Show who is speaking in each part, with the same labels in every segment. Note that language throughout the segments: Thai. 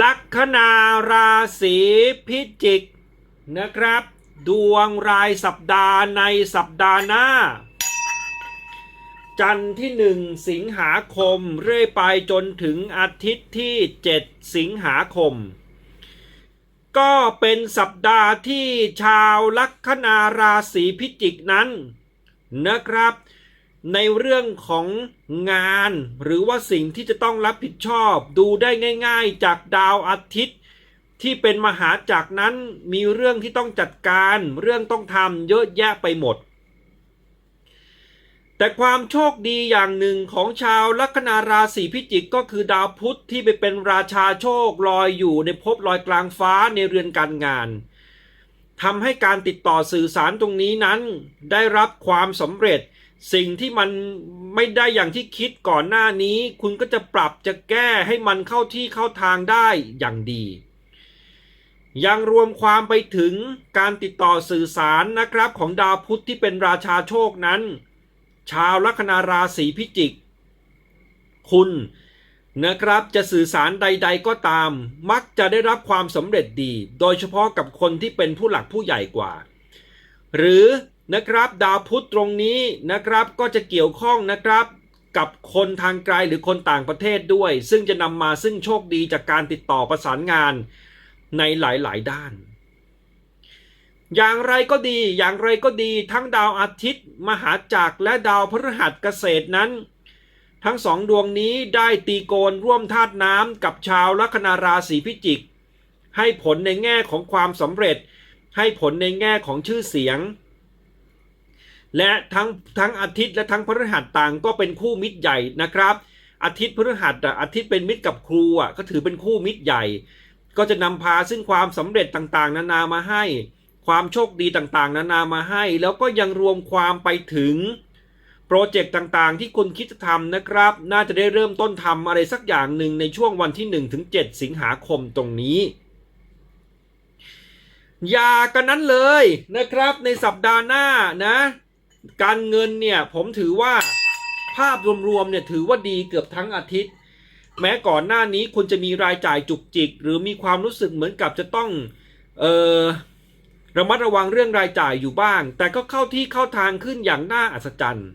Speaker 1: ลัคนาราศีพิจิกนะครับ ดวงรายสัปดาห์ในสัปดาห์หน้า จันทร์ที่หนึ่งสิงหาคมเรื่อยไปจนถึงอาทิตย์ที่ 7 สิงหาคม ก็เป็นสัปดาห์ที่ชาวลัคนาราศีพิจิกนั้นนะครับ ในเรื่องของงานหรือว่าสิ่งที่จะต้องรับผิดชอบ ดูได้ง่าย ๆ จากดาวอาทิตย์ ที่เป็นมหาจักรนั้นมีเรื่องที่ต้องจัดการ เรื่องต้องทำเยอะแยะไปหมด แต่ความโชคดีอย่างหนึ่งของชาวลัคนาราศีพิจิกก็คือดาวพุธที่ไปเป็นราชาโชคลอยอยู่ในภพลอยกลางฟ้าในเรือนการงานทำให้การติดต่อสื่อสารตรงนี้นั้น ได้รับความสำเร็จ สิ่งที่มันไม่ได้อย่างที่คิดก่อนหน้านี้ คุณก็จะปรับจะแก้ให้มันเข้าที่เข้าทางได้อย่างดี ยังรวมความไปถึงการติดต่อสื่อสารนะครับของดาวพุธที่เป็นราชาโชคนั้น ชาวลัคนาราศีพิจิก คุณนะครับจะสื่อสารใด ๆ ก็ตาม มักจะได้รับความสำเร็จดี โดยเฉพาะกับคนที่เป็นผู้หลักผู้ใหญ่กว่า หรือ นะครับ ดาวพุธตรงนี้นะครับก็จะเกี่ยวข้องนะครับกับคนทางไกลหรือคนต่างประเทศด้วย ซึ่งจะนำมาซึ่งโชคดีจากการติดต่อประสานงานในหลาย ๆ ด้าน อย่างไรก็ดีอย่างไรก็ดีทั้งดาวอาทิตย์ มหาจักรและดาวพฤหัสเกษตรนั้น ทั้งสองดวงนี้ได้ตีโกนร่วมธาตุน้ำกับชาวลัคนาราศีพิจิก ให้ผลในแง่ของความสำเร็จ ให้ผลในแง่ของชื่อเสียง และทั้งทั้งอาทิตย์และทั้งพฤหัสต่างก็เป็นคู่มิตรใหญ่นะครับ อาทิตย์พฤหัสอะอาทิตย์เป็นมิตรกับครูอะก็ถือเป็นคู่มิตรใหญ่ ก็จะนำพาซึ่งความสำเร็จต่างๆ นานามาให้ ความโชคดีต่างๆ นานามาให้ แล้วก็ยังรวมความไปถึงโปรเจกต์ต่างๆ ที่คุณคิดจะทำนะครับ น่าจะได้เริ่มต้นทำอะไรสักอย่างหนึ่งในช่วงวันที่ 1 ถึง 7 สิงหาคมตรงนี้ อย่ากันนั้นเลยนะครับในสัปดาห์หน้านะ การเงินเนี่ยผมถือว่าภาพรวมๆเนี่ยถือว่าดีเกือบทั้งอาทิตย์ แม้ก่อนหน้านี้คุณจะมีรายจ่ายจุกจิก หรือมีความรู้สึกเหมือนกับจะต้องเออระมัดระวังเรื่องรายจ่ายอยู่บ้าง แต่ก็เข้าที่เข้าทางขึ้นอย่างน่าอัศจรรย์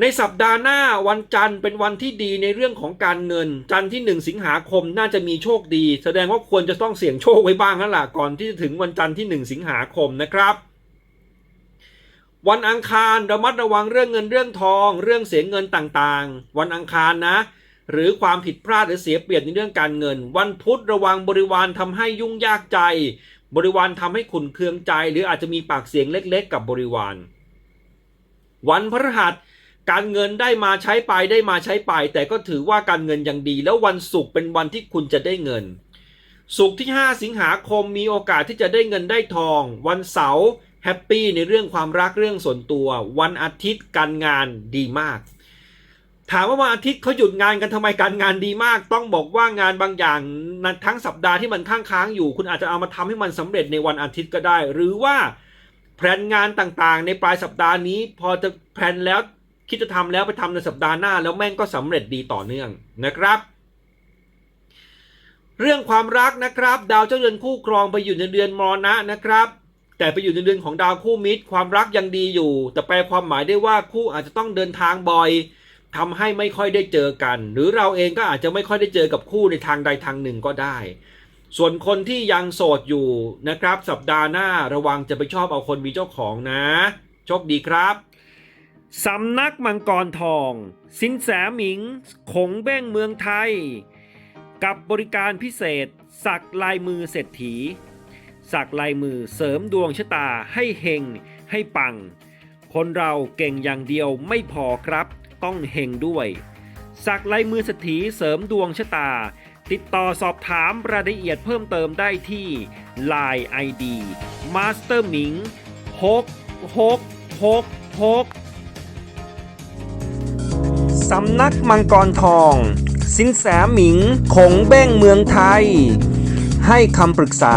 Speaker 1: ในสัปดาห์หน้าวันจันทร์เป็นวันที่ดีในเรื่องของการเงิน จันทร์ที่หนึ่งสิงหาคมน่าจะมีโชคดี แสดงว่าควรจะต้องเสี่ยงโชคไว้บ้างแล้วล่ะก่อนที่จะถึงวันจันทร์ที่หนึ่งสิงหาคมนะครับ วันอังคารระมัดระวังเรื่องเงินเรื่องทอง เรื่องเสียเงินต่างๆ วันอังคารนะ หรือความผิดพลาดหรือเสียเปรียบในเรื่องการเงิน วันพุธระวังบริวารทำให้ยุ่งยากใจ บริวารทำให้ขุนเคืองใจ หรืออาจจะมีปากเสียงเล็กๆ กับบริวาร วันพฤหัสการเงินได้มาใช้ไปได้มาใช้ไป แต่ก็ถือว่าการเงินยังดี แล้ววันศุกร์เป็นวันที่คุณจะได้เงินศุกร์ที่ 5 สิงหาคมมีโอกาสที่จะได้เงินได้ทอง วันเสาร์ แฮปปี้ในเรื่องความรักเรื่องส่วนตัว วันอาทิตย์การงานดีมาก ถามว่าวันอาทิตย์เขาหยุดงานกันทำไมการงานดีมาก ต้องบอกว่างานบางอย่างทั้งสัปดาห์ที่มันค้างค้างๆอยู่ คุณอาจจะเอามาทำให้มันสำเร็จในวันอาทิตย์ก็ได้ หรือว่าแผนงานต่างๆ ในปลายสัปดาห์นี้ พอจะแผนแล้วคิดจะทำแล้วไปทำในสัปดาห์หน้า แล้วแม่งก็สำเร็จดีต่อเนื่องนะครับเรื่องความรักนะครับ ดาวเจ้าเรือนคู่ครองไปอยู่ในเดือนมรณะนะครับ แต่ไปอยู่ในเดือนของดาวคู่มิตร ความรักยังดีอยู่ แต่แปลความหมายได้ว่าคู่อาจจะต้องเดินทางบ่อยทำให้ไม่ค่อยได้เจอกัน หรือเราเองก็อาจจะไม่ค่อยได้เจอกับคู่ในทางใดทางหนึ่งก็ได้ ส่วนคนที่ยังโสดอยู่นะครับ สัปดาห์หน้าระวังจะไปชอบเอาคนมีเจ้าของนะโชคดีครับสำนักมังกรทอง สินแสหมิงขงเบ้งเมืองไทย กับบริการพิเศษ สักลายมือเศรษฐี สักลายมือเสริมดวงชะตาให้เฮงให้ปัง คนเราเก่งอย่างเดียวไม่พอครับ ต้องเฮงด้วย สักลายมือเศรษฐีเสริมดวงชะตา ติดต่อสอบถามรายละเอียดเพิ่มเติมได้ที่ Line ID Master หมิง6 6 6 6สำนักมังกรทอง สินแสหมิง ขงเบ้งเมืองไทย ให้คำปรึกษา